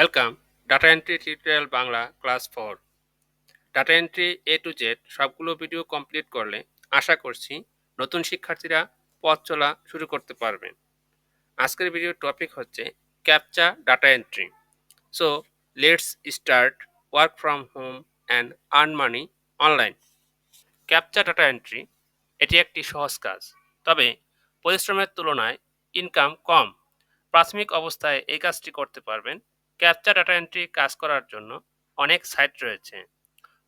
Welcome data entry tutorial Bangla class four data entry A to Z সবগুলো video complete করলে আশা করছি নতুন শিক্ষার্থীরা পথ চলা শুরু করতে পারবেন আজকের ভিডিওর টপিক হচ্ছে captcha data entry so let's start work from home and earn money online captcha data entry এটি একটি সহজ কাজ, তবে পরিশ্রমের তুলনায় ইনকাম কম। প্রাথমিক অবস্থায় এই কাজটি করতে পারবেন ক্যাপচা ডাটা এন্ট্রি কাজ করার জন্য অনেক সাইট রয়েছে।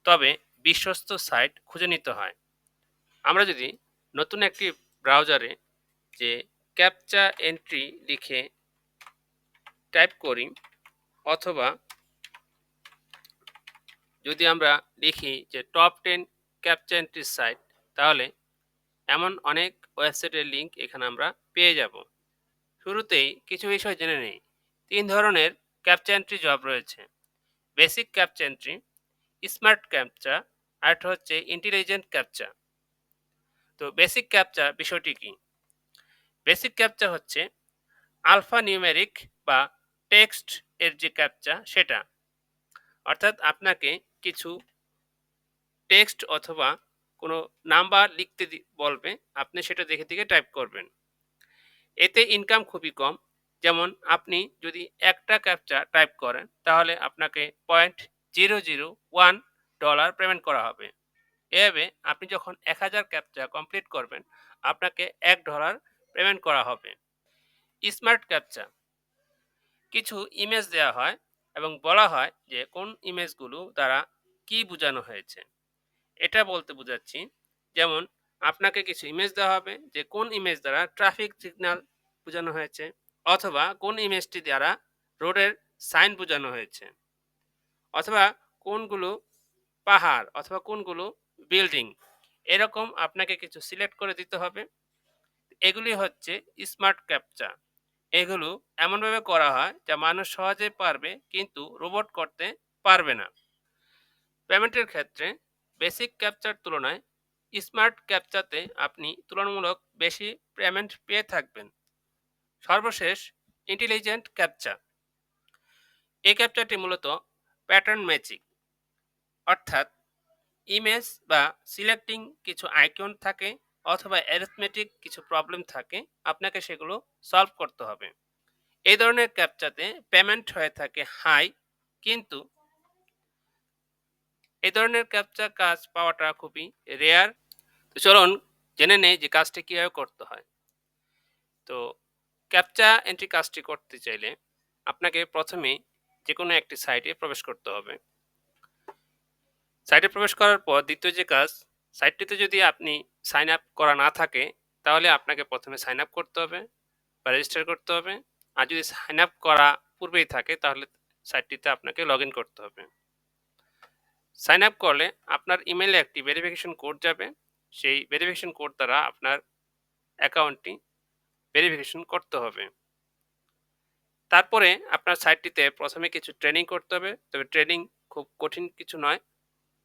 তবে বিশ্বস্ত সাইট খুঁজে নিতে হয়। আমরা যদি নতুন একটি ব্রাউজারে যে ক্যাপচা এন্ট্রি লিখে টাইপ করি, অথবা যদি আমরা লিখি যে top ten captcha entry site তাহলে এমন অনেক ওয়েবসাইটের লিঙ্ক এখানে আমরা পেয়ে যাব। শুরুতেই কিছু বিষয় জেনে নেই। তিন ধরনের ক্যাপচা এন্ট্রি জব রয়েছে। Basic captcha entry smart captcha আরেকটা হচ্ছে ইন্টেলিজেন্ট ক্যাপচা তো বেসিক ক্যাপচা বিষয়টি কি? বেসিক ক্যাপচা হচ্ছে আলফা নিউমেরিক বা টেক্সট এর যে ক্যাপচা সেটা। অর্থাৎ আপনাকে কিছু টেক্সট অথবা কোনো নাম্বার লিখতে বলবে, আপনি সেটা দেখে দেখে টাইপ করবেন। এতে ইনকাম খুবই কম যেমন আপনি যদি একটা ক্যাপচা টাইপ করেন, তাহলে আপনাকে point zero zero one dollar payment করা হবে। এভাবে আপনি যখন এক হাজার ক্যাপচা কমপ্লিট করবেন, আপনাকে এক ডলার পেমেন্ট করা হবে। স্মার্ট ক্যাপচা কিছু ইমেজ দেওয়া হয় এবং বলা হয় যে কোন ইমেজগুলো দ্বারা কি বোঝানো হয়েছে। এটা বলতে বোঝাচ্ছি, যেমন আপনাকে কিছু ইমেজ দেওয়া হবে যে কোন ইমেজ দ্বারা ট্রাফিক সিগন্যাল বোঝানো হয়েছে। অথবা কোন ইমেজটি দ্বারা রোডের সাইন বোঝানো হয়েছে। অথবা কোনগুলো পাহাড় অথবা কোনগুলো বিল্ডিং এরকম আপনাকে কিছু সিলেক্ট করে দিতে হবে। এগুলি হচ্ছে স্মার্ট ক্যাপচা এগুলো এমনভাবে করা হয় যা মানুষ সহজে পারবে কিন্তু রোবট করতে পারবে না। পেমেন্টের ক্ষেত্রে বেসিক ক্যাপচার তুলনায় স্মার্ট ক্যাপচাতে আপনি তুলনামূলক বেশি পেমেন্ট পেয়ে থাকবেন। সর্বশেষ ইন্টেলিজেন্ট ক্যাপচা এই ক্যাপচারটি মূলত প্যাটার্ন ম্যাচিং অর্থাৎ ইমেজ বা সিলেক্টিং কিছু আইকন থাকে অথবা অ্যারিথমেটিক কিছু প্রবলেম থাকে, আপনাকে সেগুলো সলভ করতে হবে। এই ধরনের ক্যাপচাতে পেমেন্ট হয়ে থাকে হাই কিন্তু এই ধরনের ক্যাপচা কাজ পাওয়াটা খুবই রেয়ার তো চলুন জেনে নেই যে কাজটি কীভাবে করতে হয়। তো ক্যাপচা এন্ট্রি কাজটি করতে চাইলে আপনাকে প্রথমে যে কোনো একটি সাইটে প্রবেশ করতে হবে। সাইটে প্রবেশ করার পর দ্বিতীয় যে কাজ সাইটটিতে যদি আপনি সাইন আপ করা না থাকে, তাহলে আপনাকে প্রথমে সাইন আপ করতে হবে বা রেজিস্টার করতে হবে। আর যদি সাইন আপ করা পূর্বেই থাকে, তাহলে সাইটটিতে আপনাকে লগ করতে হবে। সাইন আপ করলে আপনার ইমেলে একটি ভেরিফিকেশন কোড যাবে। সেই ভেরিফিকেশন কোড দ্বারা আপনার অ্যাকাউন্টটি ভেরিফিকেশন করতে হবে। তারপরে আপনার সাইটটিতে প্রথমে কিছু ট্রেনিং করতে হবে। তবে ট্রেনিং খুব কঠিন কিছু নয়।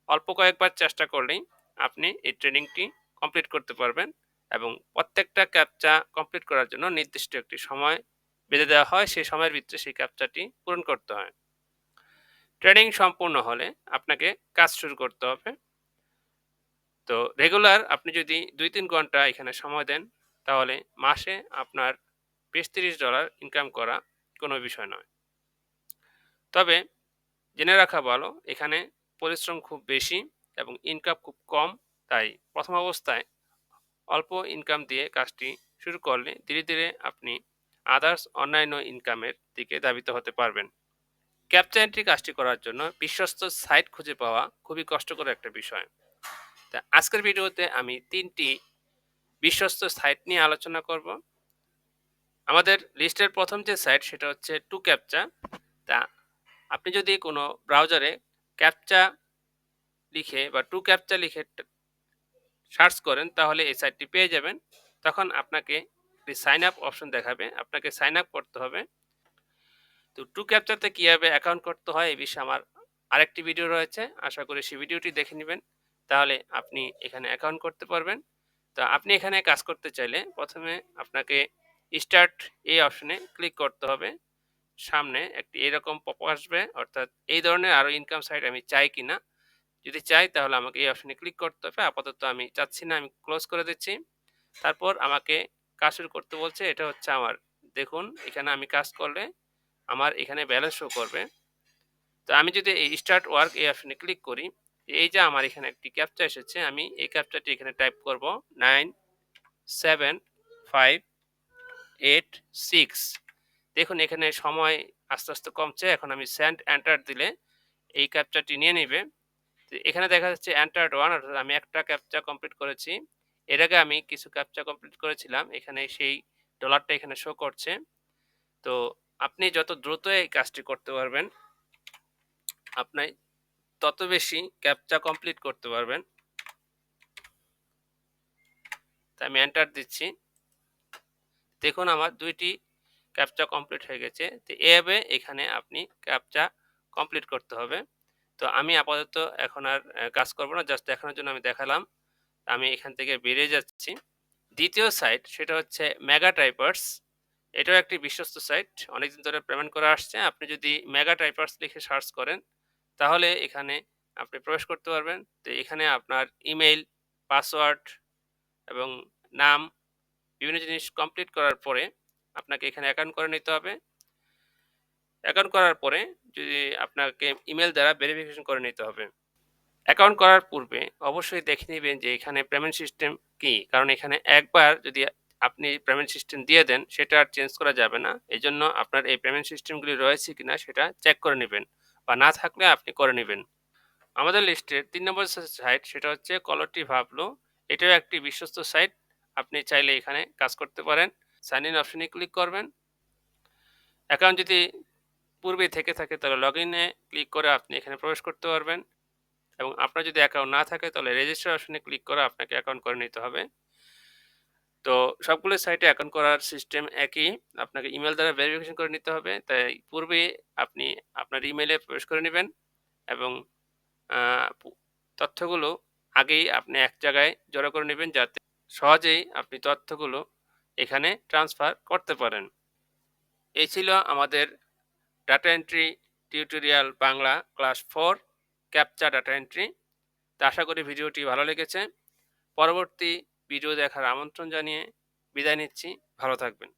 অল্প কয়েকবার চেষ্টা করলেই আপনি এই ট্রেনিংটি কমপ্লিট করতে পারবেন এবং প্রত্যেকটা ক্যাপচা কমপ্লিট করার জন্য নির্দিষ্ট একটি সময় বেঁধে দেওয়া হয়। সেই সময়ের ভিতরে সেই ক্যাপচাটি পূরণ করতে হয়। ট্রেনিং সম্পূর্ণ হলে আপনাকে কাজ শুরু করতে হবে। তো রেগুলার আপনি যদি দুই তিন ঘণ্টা এখানে সময় দেন তাহলে মাসে আপনার বিশ তিরিশ ডলার ইনকাম করা কোনো বিষয় নয়। তবে জেনে রাখা ভালো, এখানে পরিশ্রম খুব বেশি এবং ইনকাম খুব কম, তাই প্রথম অবস্থায় অল্প ইনকাম দিয়ে কাজটি শুরু করলে ধীরে ধীরে আপনি আদার্স অন্যান্য ইনকামের দিকে ধাবিত হতে পারবেন। ক্যাপচা এন্ট্রি কাজটি করার জন্য বিশ্বস্ত সাইট খুঁজে পাওয়া খুবই কষ্টকর একটা বিষয়। তা আজকের ভিডিওতে আমি তিনটি বিশ্বস্ত সাইট নিয়ে আলোচনা করব। আমাদের লিস্টের প্রথম যে সাইট, সেটা হচ্ছে টু ক্যাপচা তা আপনি যদি কোনো ব্রাউজারে ক্যাপচা লিখে বা টু ক্যাপচা লিখে সার্চ করেন, তাহলে এই সাইটটি পেয়ে যাবেন। তখন আপনাকে একটি সাইন আপ অপশন দেখাবে। আপনাকে সাইন আপ করতে হবে। তো টু ক্যাপচারতে কীভাবে অ্যাকাউন্ট করতে হয়, এই বিষয়ে আমার আরেকটি ভিডিও রয়েছে। আশা করি সেই ভিডিওটি দেখে নেবেন। তাহলে আপনি এখানে অ্যাকাউন্ট করতে পারবেন। তো আপনি এখানে কাজ করতে চাইলে প্রথমে আপনাকে স্টার্ট এই অপশনে ক্লিক করতে হবে। সামনে একটি এরকম পপ আসবে, অর্থাৎ এই ধরনের আরও ইনকাম সাইট আমি চাই কিনা। যদি চাই তাহলে আমাকে এই অপশনে ক্লিক করতে হবে। আপাতত আমি চাচ্ছি না, আমি ক্লোজ করে দিচ্ছি। তারপর আমাকে কাজ শুরু করতে বলছে, এটা হচ্ছে আমার। দেখুন, এখানে আমি কাজ করলে আমার এখানে ব্যালেন্স শো করবে। তো আমি যদি এই স্টার্ট ওয়ার্ক এই অপশনে ক্লিক করি এই যে আমার এখানে একটি ক্যাপচা এসেছে, আমি এই ক্যাপচাটি এখানে টাইপ করব nine seven five eight six দেখুন, এখানে সময় আস্তে আস্তে কমছে, এখন আমি স্যান্ড এন্টার দিলে এই ক্যাপচাটি নিয়ে নেবে। এখানে দেখা যাচ্ছে এন্টার্ড ওয়ান অর্থাৎ আমি একটা ক্যাপচা কমপ্লিট করেছি। এর আগে আমি কিছু ক্যাপচা কমপ্লিট করেছিলাম, এখানে সেই ডলারটা এখানে শো করছে। তো আপনি যত দ্রুত এই কাজটি করতে পারবেন, আপনি তত বেশি ক্যাপচা কমপ্লিট করতে পারবেন। তা আমি এন্টার দিচ্ছি। দেখুন আমার দুইটি ক্যাপচা কমপ্লিট হয়ে গেছে। তো এভাবে এখানে আপনি ক্যাপচা কমপ্লিট করতে হবে। তো আমি আপাতত এখন আর কাজ করব না জাস্ট দেখানোর জন্য আমি দেখালাম। আমি এখান থেকে বেরিয়ে যাচ্ছি। দ্বিতীয় সাইট সেটা হচ্ছে মেগা টাইপার্স এটাও একটি বিশ্বস্ত সাইট অনেকদিন ধরে পেমেন্ট করে আসছে। আপনি যদি মেগা টাইপার্স লিখে সার্চ করেন তাহলে এখানে আপনি প্রবেশ করতে পারবেন। তো এখানে আপনার ইমেইল পাসওয়ার্ড এবং নাম, বিভিন্ন জিনিস কমপ্লিট করার পরে আপনাকে এখানে অ্যাকাউন্ট করে নিতে হবে। অ্যাকাউন্ট করার পরে যদি আপনাকে ইমেল দ্বারা ভেরিফিকেশন করে নিতে হবে। অ্যাকাউন্ট করার পূর্বে অবশ্যই দেখে নেবেন যে এখানে পেমেন্ট সিস্টেম কি। কারণ এখানে একবার যদি আপনি পেমেন্ট সিস্টেম দিয়ে দেন, সেটা আর চেঞ্জ করা যাবে না। এই জন্য আপনার এই পেমেন্ট সিস্টেমগুলি রয়েছে কিনা সেটা চেক করে নেবেন। বা না থাকলে আপনি করে নেবেন। আমাদের লিস্টের তিন নম্বর সাইট সেটা হচ্ছে কলরটি ভাবলো এটাও একটি বিশ্বস্ত সাইট আপনি চাইলে এখানে কাজ করতে পারেন। সাইন ইন অপশনে ক্লিক করবেন। অ্যাকাউন্ট যদি পূর্বে থেকে থাকে তাহলে লগ ইনে ক্লিক করে আপনি এখানে প্রবেশ করতে পারবেন। এবং আপনার যদি অ্যাকাউন্ট না থাকে তাহলে রেজিস্টার অপশনে ক্লিক করে আপনাকে অ্যাকাউন্ট করে নিতে হবে। তো সবগুলো সাইটে অ্যাকাউন্ট করার সিস্টেম একই। আপনাকে ইমেল দ্বারা ভেরিফিকেশন করে নিতে হবে। তাই পূর্বে আপনি আপনার ইমেলে প্রবেশ করে নেবেন এবং তথ্যগুলো আগেই আপনি এক জায়গায় জড়ো করে নেবেন যাতে সহজেই আপনি তথ্যগুলো এখানে ট্রান্সফার করতে পারেন। এই ছিল আমাদের data entry tutorial Bangla class four captcha data entry তা আশা করি ভিডিওটি ভালো লেগেছে। পরবর্তী ভিডিও দেখার আমন্ত্রণ জানিয়ে বিদায় নিচ্ছি। ভালো থাকবেন।